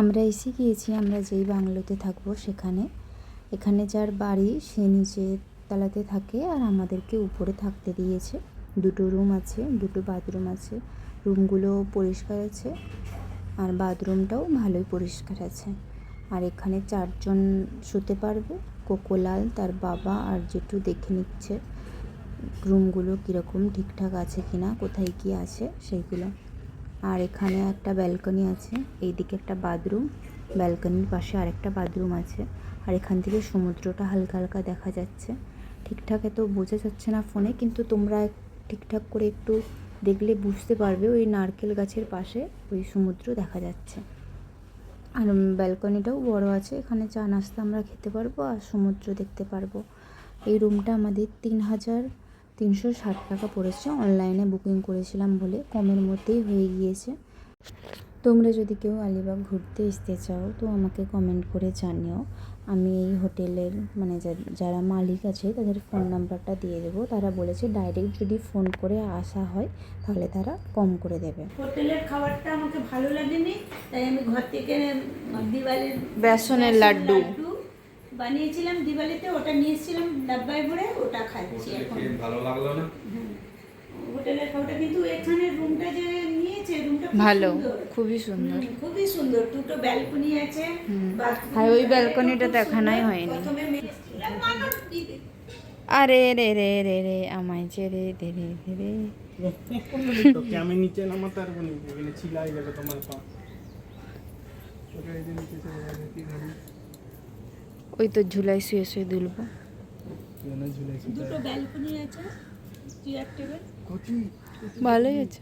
আমরা এসে গিয়েছি, আমরা যেই বাংলোতে থাকব সেখানে। এখানে যার বাড়ি সে নিচের তলাতে থাকে আর আমাদেরকে উপরে থাকতে দিয়েছে। দুটো রুম আছে, দুটো বাথরুম আছে রুমগুলো পরিষ্কার আছে আর বাথরুমটাও ভালোই পরিষ্কার আছে। আর এখানে চারজন শুতে পারবে, কোকোলাল তার বাবা আর জেঠু দেখে নিচ্ছে রুমগুলো কীরকম ঠিকঠাক আছে কিনা, কোথায় কী আছে সেইগুলো। আর এখানে একটা ব্যালকনি আছে, এইদিকে একটা বাথরুম ব্যালকনির পাশে আরেকটা বাথরুম আছে, আর এখান থেকে সমুদ্রটা হালকা হালকা দেখা যাচ্ছে। ঠিকঠাক এত বোঝা যাচ্ছে না ফোনে, কিন্তু তোমরা ঠিকঠাক করে একটু দেখলে বুঝতে পারবে ওই নারকেল গাছের পাশে ওই সমুদ্র দেখা যাচ্ছে। আর ব্যালকনিটাও বড় আছে, এখানে চা নাস্তা আমরা খেতে পারব আর সমুদ্র দেখতে পারব। এই রুমটা আমাদের তিন হাজার তিনশো ষাট টাকা পড়েছে। অনলাইনে বুকিং করেছিলাম বলে কমের মধ্যেই হয়ে গিয়েছে। তোমরা যদি কেউ আলিবাগ ঘুরতে আসতে চাও তো আমাকে কমেন্ট করে জানিও। আমি এই হোটেলের মানে যা- যারা মালিক আছে তাদের ফোন নাম্বারটা দিয়ে দেবো। তারা বলেছে ডাইরেক্ট যদি ফোন করে আসা হয় তাহলে তারা কম করে দেবে। হোটেলের খাবারটা আমাকে ভালো লাগেনি তাই আমি ঘর থেকে দিওয়ালির বেসনের লাড্ডু। বানিয়েছিলাম দিওয়ালিতে ওটা নিয়ে এসেছিলাম ডাব্বায় ভরে ওটা ভালো লাগল না? হোটেলের খাবারটা কিন্তু এখানে রুমটা যে নিয়েছে রুমটা ভালো খুবই সুন্দর। হুম, খুবই সুন্দর। দুটো ব্যালকনি আছে আর ওই ব্যালকনিটা দেখানোই হয়নি। আরে রে রে রে রে আমায় যে রে দে রে দে রে। আমি নিচে নামাতে পারব না ছিলাই যাবে তোমার পা। তোকে এই যে নিচে চলে যাবে কি করবি ওই তো ঝুলাই শুয়ে শুয়ে দুলবো। দুটো ব্যালকনি আছে চেয়ার টেবিল ভালোই আছে।